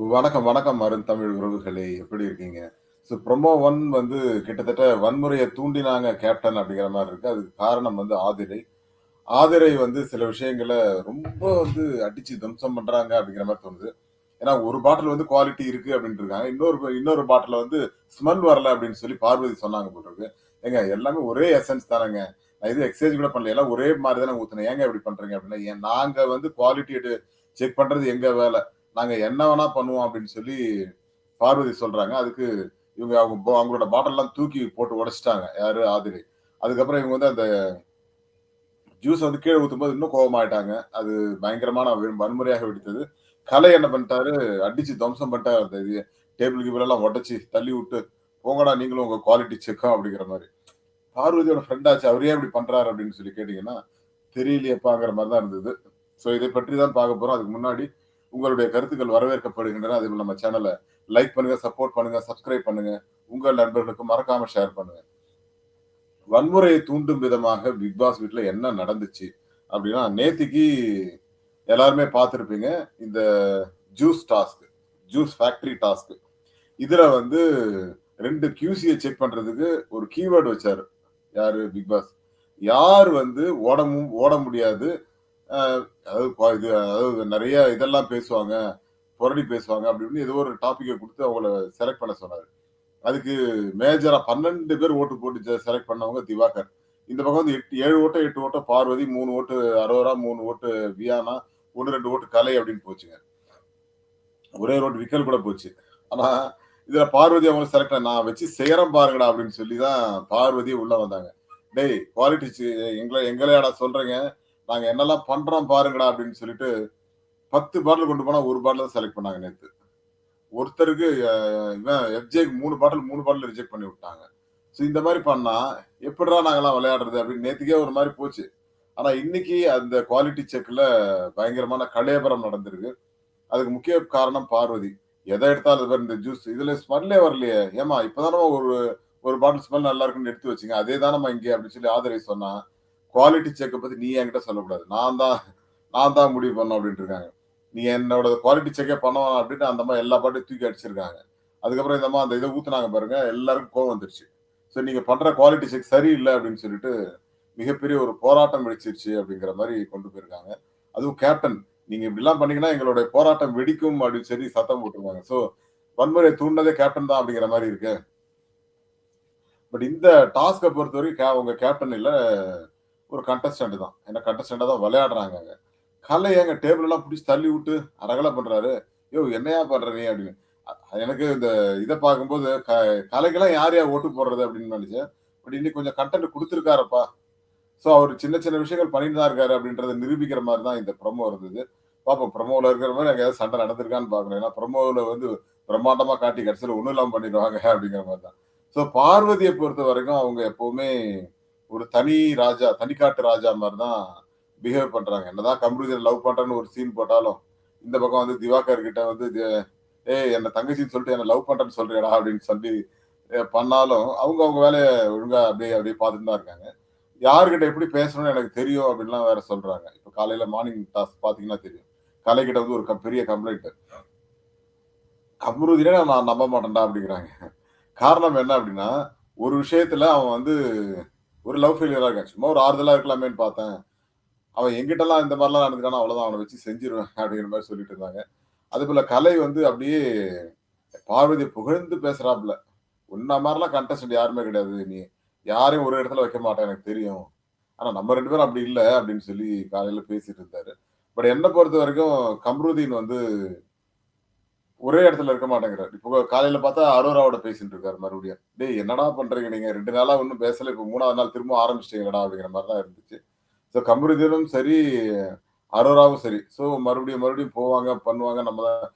வணக்கம், வணக்கம் அருந்தமிழ் உறவுகளே! எப்படி இருக்கீங்க? ஸோ ப்ரொமோ ஒன் வந்து கிட்டத்தட்ட வன்முறையை தூண்டினாங்க கேப்டன் அப்படிங்கிற மாதிரி இருக்கு. அதுக்கு காரணம் வந்து ஆதிரை. ஆதிரை வந்து சில விஷயங்கள ரொம்ப வந்து அடிச்சு துவம்சம் பண்றாங்க அப்படிங்கிற மாதிரி தோணுது. ஏன்னா ஒரு பாட்டில் வந்து குவாலிட்டி இருக்கு அப்படின்ட்டு இருக்காங்க. இன்னொரு இன்னொரு பாட்டில் வந்து ஸ்மெல் வரல அப்படின்னு சொல்லி பார்வதி சொன்னாங்க போலருக்கு. ஏங்க எல்லாமே ஒரே எசன்ஸ் தானேங்க நான் இது எக்ஸ்சேஞ்ச் கூட பண்ணல. எல்லாம் ஒரே மாதிரி தானே ஊத்துனேன். ஏங்க இப்படி பண்றீங்க? அப்படின்னா, ஏன் நாங்கள் வந்து குவாலிட்டி எடு செக் பண்றது எங்க வேலை நாங்க என்ன வேணா பண்ணுவோம் அப்படின்னு சொல்லி பார்வதி சொல்றாங்க. அதுக்கு இவங்க அவங்க அவங்களோட பாட்டில்லாம் தூக்கி போட்டு உடைச்சிட்டாங்க யாரு? ஆதிரி அதுக்கப்புறம் இவங்க வந்து அந்த ஜூஸ் வந்து கீழே ஊற்றும் போது இன்னும் கோபமாயிட்டாங்க அது பயங்கரமான வன்முறையாக வெடித்தது. கலை என்ன பண்ணிட்டாரு, அடிச்சு துவம்சம் பண்ணிட்டாரு. அந்த இது டேபிள் கீபிள் எல்லாம் உடச்சி தள்ளி விட்டு, "போங்கடா நீங்களும் உங்க குவாலிட்டி செக்கும்" அப்படிங்கிற மாதிரி பார்வதியோட ஃப்ரெண்ட் அவரே அவரு இப்படி பண்றாரு அப்படின்னு சொல்லி கேட்டீங்கன்னா, தெரியலையேப்பாங்கிற மாதிரி தான் இருந்தது. ஸோ இதை பற்றி தான் பார்க்க போறோம். அதுக்கு முன்னாடி உங்களுடைய கருத்துக்கள் வரவேற்கப்படுகின்றன. அதே நம்ம சேனலை லைக் பண்ணுங்க, சப்போர்ட் பண்ணுங்க, சப்ஸ்கிரைப் பண்ணுங்க. உங்கள் நண்பர்களுக்கு மறக்காம ஷேர் பண்ணுங்க. வன்முறையை தூண்டும் விதமாக பிக் பாஸ் வீட்டில் என்ன நடந்துச்சு? அப்படின்னா, நேத்திக்கு எல்லாருமே பார்த்துருப்பீங்க இந்த juice task, juice factory task. இதில் வந்து ரெண்டு கியூசியை செக் பண்ணுறதுக்கு ஒரு கீவேர்டு வச்சார் யார் பிக் பாஸ். யார் வந்து ஓட ஓட முடியாது. அதாவது இது அதாவது நிறைய இதெல்லாம் பேசுவாங்க. புரடி பேசுவாங்க அப்படின்னு ஏதோ ஒரு டாப்பிக்கை கொடுத்து அவங்கள செலக்ட் பண்ண சொன்னாரு. அதுக்கு மேஜரா 12 பேர் ஓட்டு போட்டு செலக்ட் பண்ணவங்க திவாகர். இந்த பக்கம் வந்து 8 7 ஓட்டோ, எட்டு ஓட்டோ பார்வதி, மூணு ஓட்டு அரோரா, மூணு ஓட்டு வியானா, 1, 2 ஓட்டு கலை அப்படின்னு போச்சுங்க. ஒரே ரோட்டு விக்கல் கூட போச்சு. ஆனா, இதுல பார்வதி அவங்க செலக்ட் நான் வச்சு செய்றேன் பாருங்கடா அப்படின்னு சொல்லி தான் பார்வதியே உள்ள வந்தாங்க. டேய் குவாலிட்டி எங்களை எங்களையாடா சொல்றீங்க? நாங்க என்னெல்லாம் பண்றோம் பாருங்கடா அப்படின்னு சொல்லிட்டு 10 பாட்டில் கொண்டு போனா ஒரு பாட்டில் தான் செலக்ட் பண்ணாங்க நேத்து. ஒருத்தருக்கு இவன் எஃப்ஜேக்கு மூணு பாட்டில் மூணு பாட்டில் ரிஜெக்ட் பண்ணி விட்டாங்க. ஸோ இந்த மாதிரி பண்ணா எப்படிடா நாங்கெல்லாம் விளையாடுறது அப்படின்னு நேத்துக்கே ஒரு மாதிரி போச்சு. ஆனா இன்னைக்கு அந்த குவாலிட்டி செக்ல பயங்கரமான கலேபரம் நடந்திருக்கு. அதுக்கு முக்கிய காரணம் பார்வதி. எதை எடுத்தாலும் இந்த ஜூஸ் இதுல ஸ்மெல்லே வரலையே. ஏம்மா இப்பதானம்மா ஒரு ஒரு பாட்டில் ஸ்மெல் நல்லா இருக்குன்னு எடுத்து வச்சுங்க அதே தானம்மா இங்கே அப்படின்னு சொல்லி ஆதிரை சொன்னா, குவாலிட்டி செக்கை பத்தி நீ என்கிட்ட சொல்லக்கூடாது. நான் தான் நான் தான் முடிவு பண்ணோம் அப்படின்ட்டு இருக்காங்க. நீ என்னோட குவாலிட்டி செக்கே பண்ண அப்படின்ட்டு அந்த மாதிரி எல்லா பாட்டையும் தூக்கி அடிச்சிருக்காங்க. அதுக்கப்புறம் இந்த மாதிரி அந்த இதை ஊத்துனாங்க பாருங்க. எல்லாருக்கும் கோவம் வந்துருச்சு. ஸோ நீங்க பண்ற குவாலிட்டி செக் சரியில்லை அப்படின்னு சொல்லிட்டு மிகப்பெரிய ஒரு போராட்டம் வெடிச்சிருச்சு அப்படிங்கிற மாதிரி கொண்டு போயிருக்காங்க. அதுவும் கேப்டன் நீங்க இப்படிலாம் பண்ணீங்கன்னா எங்களுடைய போராட்டம் வெடிக்கும் அப்படின்னு சொல்லி சத்தம் போட்டுருவாங்க ஸோ வன்முறை தூண்டதே கேப்டன் தான் அப்படிங்கிற மாதிரி இருக்கு. பட் இந்த டாஸ்கை பொறுத்தவரைக்கும் கே உங்க கேப்டன் இல்லை ஒரு கண்டஸ்டன்ட் தான். ஏன்னா கண்டஸ்டன்ட்டா தான் விளையாடுறாங்க அங்க. கலை ஏங்க டேபிள் எல்லாம் பிடிச்சி தள்ளி விட்டு அரகலை பண்றாரு. ஐயோ என்னையா பண்ற நீ அப்படின்னு. எனக்கு இந்த இதை பார்க்கும்போது க கலைக்கெல்லாம் யார் யார் ஓட்டு போடுறது அப்படின்னு நினச்சேன் பட் இன்னைக்கு கொஞ்சம் கண்டென்ட் கொடுத்துருக்காருப்பா ஸோ அவர் சின்ன சின்ன விஷயங்கள் பண்ணிட்டு தான் இருக்காரு அப்படின்றத நிரூபிக்கிற மாதிரி தான் இந்த ப்ரோமோ இருந்தது. பார்ப்போம் ப்ரமோவில் இருக்கிற மாதிரி அங்கே ஏதாவது சண்டை நடந்திருக்கான்னு பார்க்கணும். ஏன்னா ப்ரமோவில் வந்து பிரம்மாண்டமாக காட்டி கடைசியில் ஒன்றும் இல்லாமல் பண்ணிடுவாங்க அப்படிங்கிற மாதிரி தான். ஸோ பார்வதியை பொறுத்த வரைக்கும் அவங்க எப்போவுமே ஒரு தனி ராஜா, தனிக்காட்டு ராஜா மாதிரி தான் பிஹேவ் பண்றாங்க. என்னதான் கம்ப்யூட்டர் லவ் பண்றேன்னு ஒரு சீன் போட்டாலும், இந்த பக்கம் வந்து திவாகர் கிட்ட வந்து "ஏய் என்ன தங்கச்சின்னு சொல்லிட்டு என்ன லவ் பண்றேன்னு சொல்றியாடா" அப்படின்னு சொல்லி பண்ணாலும், அவங்க அவங்க வேலையை ஒழுங்கா அப்படியே அப்படியே பார்த்துட்டு தான் இருக்காங்க. யாருக்கிட்ட எப்படி பேசணும்னு எனக்கு தெரியும் அப்படின்லாம் வேற சொல்றாங்க. இப்ப காலையில மார்னிங் டாஸ்க் பார்த்தீங்கன்னா தெரியும். கலைக்கிட்ட வந்து ஒரு பெரிய கம்ப்ளைண்ட். கம்ருதினே நான் நம்ப மாட்டேன்டா அப்படிங்கிறாங்க. காரணம் என்ன அப்படின்னா, ஒரு விஷயத்துல அவன் வந்து ஒரு லவ் ஃபெயிலியராக இருக்கான். சும்மா ஒரு ஆறுதலாக இருக்கலாமேன்னு பார்த்தேன். அவன் எங்கிட்டலாம் இந்த மாதிரிலாம் நடந்துட்டான்னா அவ்வளோதான் அவனை வச்சு செஞ்சிருவேன் அப்படிங்கிற மாதிரி சொல்லிட்டு இருந்தாங்க. அது போல் கலை வந்து அப்படியே பார்வதி புகழ்ந்து பேசுறாப்ல. உன்ன மாதிரிலாம் கண்டஸ்டன்ட் யாருமே கிடையாது. நீ யாரையும் ஒரு இடத்துல வைக்க மாட்டேன் எனக்கு தெரியும். ஆனால் நம்ம ரெண்டு பேரும் அப்படி இல்லை அப்படின்னு சொல்லி காலையில் பேசிட்டு இருந்தாரு. பட் என்னை பொறுத்த வரைக்கும் கம்ருதீன் வந்து ஒரே இடத்துல இருக்க மாட்டேங்கிறார் இப்போ காலையில பார்த்தா அரோராவோட பேசிட்டு இருக்காரு மறுபடியும். டேய் என்னடா பண்றீங்க நீங்க? ரெண்டு நாளா ஒண்ணும் பேசல. இப்போ மூணாவது நாள் திரும்ப ஆரம்பிச்சிட்டீங்கடா அப்படிங்கிற மாதிரி தான் இருந்துச்சு. ஸோ கம்ருதீனும் சரி, அரோராவும் சரி. ஸோ மறுபடியும் மறுபடியும் போவாங்க, பண்ணுவாங்க. நம்ம தான்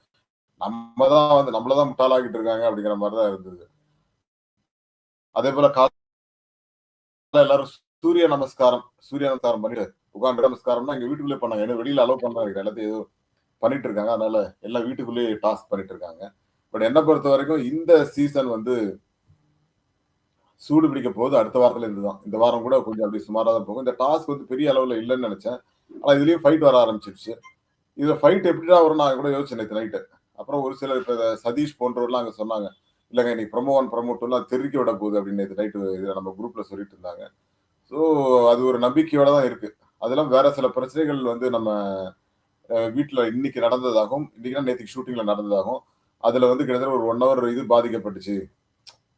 நம்ம தான் வந்து நம்மள தான் முட்டாளாக்கிட்டு இருக்காங்க அப்படிங்கிற மாதிரி தான் இருந்தது. அதேபோல கால எல்லாரும் சூரிய நமஸ்காரம், சூரிய நமஸ்காரம் பண்ணிட்டு உட்கார்ந்து நமஸ்காரம்னா எங்க வீட்டுக்குள்ளே பண்ணாங்க. ஏன்னா வெளியில அலோவ் பண்ணாங்க. எல்லாத்தையும் ஏதோ பண்ணிட்டு இருக்காங்க. அதனால எல்லாம் வீட்டுக்குள்ளேயே டாஸ்க் பண்ணிட்டு இருக்காங்க. பட் என்ன பொறுத்தவரைக்கும் இந்த சீசன் வந்து சூடு பிடிக்க போகுது அடுத்த வாரத்துல இருந்து தான். இந்த வாரம் கூட கொஞ்சம் அப்படி சுமாராக தான் போகும். இந்த டாஸ்க் வந்து பெரிய அளவுல இல்லைன்னு நினைச்சேன் ஆனா இதுலயும் ஃபைட் வர ஆரம்பிச்சிருச்சு. இதுல ஃபைட் எப்படிடா வரும் நான் கூட யோசிச்சேன் நைட்டு. அப்புறம் ஒரு சிலர் இப்ப சதீஷ் போன்றவர்லாம் அங்க சொன்னாங்க. இல்லங்க இன்னைக்கு ப்ரோமோ 1, ப்ரோமோ 2லாம் விட போகுது அப்படின்னு நேற்று நைட்டு இதுல நம்ம குரூப்ல சொல்லிட்டு இருந்தாங்க. ஸோ அது ஒரு நம்பிக்கையோட தான் இருக்கு. அதெல்லாம் வேற சில பிரச்சனைகள் வந்து நம்ம வீட்டில் இன்னைக்கு நடந்ததாகவும், இன்னைக்கு நேற்றுக்கு ஷூட்டிங்கில் நடந்ததாகவும், அதில் வந்து கிட்டத்தட்ட ஒரு ஒன் ஹவர் இது பாதிக்கப்பட்டுச்சு.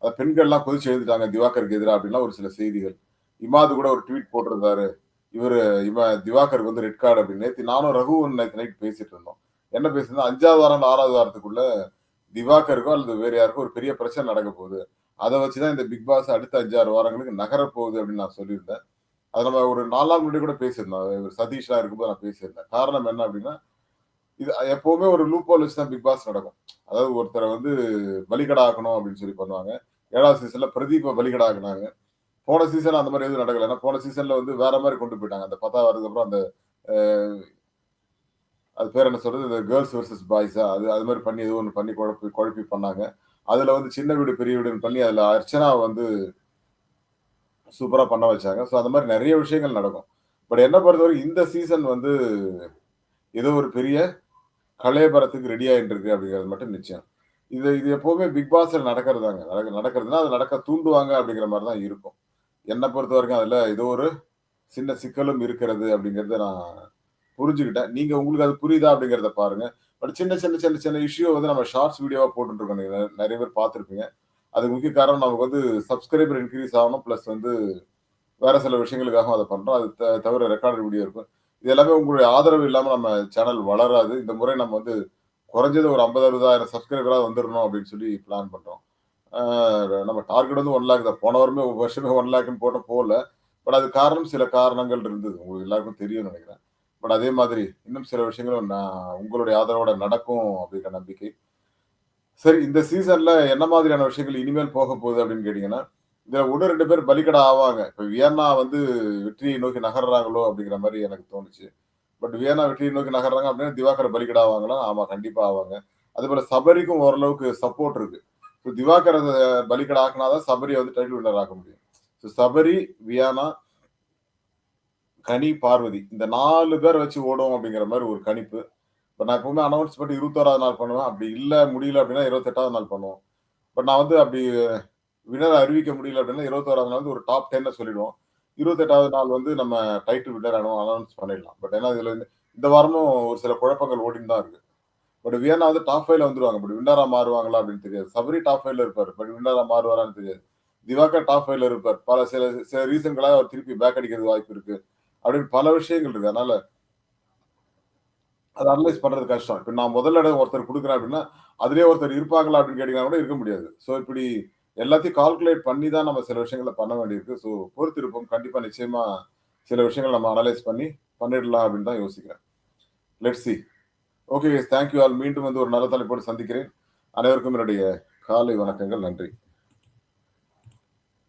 அது பெண்கள்லாம் கொதிச்சு எழுந்துட்டாங்க திவாகருக்கு எதிராக அப்படின்லாம் ஒரு சில செய்திகள். இமாது கூட ஒரு ட்வீட் போட்டிருந்தாரு. இவர் இவ திவாகருக்கு வந்து ரெட் கார்டு அப்படின்னு. நேற்று நானும் ரகுவும் நேற்று நைட் பேசிட்டு இருந்தோம். என்ன பேசுனா அஞ்சாவது வாரம், ஆறாவது வாரத்துக்குள்ள திவாகருக்கோ அல்லது வேற யாருக்கோ ஒரு பெரிய பிரச்சனை நடக்க போகுது. அதை வச்சு தான் இந்த பிக் பாஸ் அடுத்த 5, 6 வாரங்களுக்கு நகரப்போகுது அப்படின்னு நான் சொல்லியிருந்தேன். அது நம்ம ஒரு நாலு நாள் முன்னாடி கூட பேசியிருந்தோம். சதீஷ்லாம் இருக்கும்போது நான் பேசியிருந்தேன். காரணம் என்ன அப்படின்னா, இது எப்பவுமே ஒரு லூப் ஹோல் வச்சு தான் பிக் பாஸ் நடக்கும். அதாவது ஒருத்தரை வந்து பலிகடா ஆக்கணும் அப்படின்னு சொல்லி பண்ணுவாங்க. ஏழாவது சீசன்ல பிரதீப பலிகடா ஆக்குனாங்க. போன சீசன் அந்த மாதிரி எதுவும் நடக்கல. ஏன்னா போன சீசன்ல வந்து வேற மாதிரி கொண்டு போயிட்டாங்க. அந்த 10வது வாரத்துக்கு அப்புறம் அந்த அது பேர் என்ன சொல்றது? இந்த கேர்ள்ஸ் வெர்சஸ் பாய்ஸா அது அது மாதிரி பண்ணி எதுவும் ஒன்று பண்ணி குழப்பி குழப்பி பண்ணாங்க. அதுல வந்து சின்ன வீடு, பெரிய வீடுன்னு பண்ணி அதுல அர்ச்சனா வந்து சூப்பராக பண்ண வச்சாங்க. ஸோ அந்த மாதிரி நிறைய விஷயங்கள் நடக்கும். பட் என்ன பொறுத்தவரைக்கும் இந்த சீசன் வந்து ஏதோ ஒரு பெரிய கலையபரத்துக்கு ரெடி ஆயிட்டு அப்படிங்கிறது மட்டும் நிச்சயம். இது இது எப்போவுமே பிக் பாஸில் நடக்கிறதாங்க. நடக்க நடக்கிறதுனா அது நடக்க தூண்டுவாங்க அப்படிங்கிற மாதிரி தான் இருக்கும். என்னை பொறுத்த வரைக்கும் அதில் ஏதோ ஒரு சின்ன சிக்கலும் இருக்கிறது அப்படிங்கிறத நான் புரிஞ்சுக்கிட்டேன். நீங்கள் உங்களுக்கு அது புரியுதா அப்படிங்கிறத பாருங்கள் பட் சின்ன சின்ன சின்ன சின்ன இஷ்யூ வந்து நம்ம ஷார்ட்ஸ் வீடியோவாக போட்டுருக்கோம் நீங்கள் நிறைய பேர் பார்த்துருப்பீங்க அதுக்கு முக்கிய காரணம் நமக்கு வந்து சப்ஸ்கிரைபர் இன்க்ரீஸ் ஆகணும். ப்ளஸ் வந்து வேற சில விஷயங்களுக்காகவும் அதை பண்ணுறோம் அது த தவிர ரெக்கார்டட் வீடியோ இருக்கும். இது எல்லாமே உங்களுடைய ஆதரவு இல்லாமல் நம்ம சேனல் வளராது. இந்த முறை நம்ம வந்து குறைஞ்சது ஒரு ஐம்பது அறுபதாயிரம் சப்ஸ்கிரைபராக வந்துடணும் அப்படின்னு சொல்லி பிளான் பண்ணுறோம் நம்ம டார்கெட் வந்து ஒன் லேக் தான். போன வாரமே வருஷமே ஒன் லேக்குன்னு போட்டோம் போகல பட் அதுக்கு காரணம் சில காரணங்கள் இருந்தது. உங்களுக்கு எல்லாருக்கும் தெரியும்னு நினைக்கிறேன் பட் அதே மாதிரி இன்னும் சில விஷயங்களும் நான் உங்களுடைய ஆதரவோட நடக்கும் அப்படிங்கிற நம்பிக்கை. சரி இந்த சீசன்ல என்ன மாதிரியான விஷயங்கள் இனிமேல் போக போகுது அப்படின்னு கேட்டீங்கன்னா, இதுல 1, 2 பேர் பலிக்கடை ஆவாங்க. இப்போ வியன்னா வந்து வெற்றியை நோக்கி நகர்றாங்களோ அப்படிங்கிற மாதிரி எனக்கு தோணுச்சு. பட் வியன்னா வெற்றியை நோக்கி நகர்றாங்க அப்படின்னா திவாகர் பலிக்கடா ஆவாங்களா? ஆமா கண்டிப்பா ஆவாங்க. அதுபோல் சபரிக்கும் ஓரளவுக்கு சப்போர்ட் இருக்கு. ஸோ திவாகர் பலிக்கடை ஆக்குனா தான் வந்து டைட்டில் வின்னர் ஆக்க முடியும். ஸோ சபரி, வியானா கனி, பார்வதி இந்த நாலு பேர் வச்சு ஓடும் அப்படிங்கிற மாதிரி ஒரு கணிப்பு. இப்போ நான் எப்பவுமே அனௌன்ஸ் பண்ணி 21வது நாள் பண்ணுவேன். அப்படி இல்லை முடியல அப்படின்னா 28வது நாள் பண்ணுவோம். பட் நான் வந்து அப்படி வினர் அறிவிக்க முடியல அப்படின்னா 21வது நாள் வந்து ஒரு டாப் 10ல சொல்லிடுவோம். 28வது நாள் வந்து நம்ம டைட்டில் வின்னர் அனௌ அனௌன்ஸ் பண்ணிடலாம். பட் ஏன்னா இதில் இந்த வாரமும் ஒரு சில குழப்பங்கள் ஓடின்னு தான் இருக்கு. பட் வியன்னா வந்து டாப் ஃபைவ்ல வந்துருவாங்க. பட் வின்னரா மாறுவாங்களா அப்படின்னு தெரியாது. சபரி டாப் ஃபைவ்ல இருப்பார் பட் வின்னரா மாறுவாரான்னு தெரியாது. திவாகர் டாப் ஃபைவ்ல இருப்பார். பல சில சில ரீசன்களாக அவர் திருப்பி பேக் அடிக்கிறது வாய்ப்பு இருக்கு. அப்படின்னு பல விஷயங்கள் இருக்கு. அதனால அதை அனலைஸ் பண்றது கஷ்டம். இப்ப நான் முதல்ல இடம் ஒருத்தர் கொடுக்குறேன் அப்படின்னா, அதுலேயே ஒருத்தர் இருப்பாங்களா அப்படின்னு கேட்டீங்கன்னா கூட இருக்க முடியாது. ஸோ இப்படி எல்லாத்தையும் கால்குலேட் பண்ணி தான் நம்ம சில விஷயங்கள பண்ண வேண்டியிருக்கு. ஸோ பொறுத்திருப்போம். கண்டிப்பா நிச்சயமா சில விஷயங்கள் நம்ம அனலைஸ் பண்ணி பண்ணிடலாம் அப்படின்னு தான் யோசிக்கிறேன். Let's see. Okay thank you thank you all. மீண்டும் வந்து ஒரு நல்ல தலைப்போடு சந்திக்கிறேன். அனைவருக்கும் என்னுடைய காலை வணக்கங்கள். நன்றி.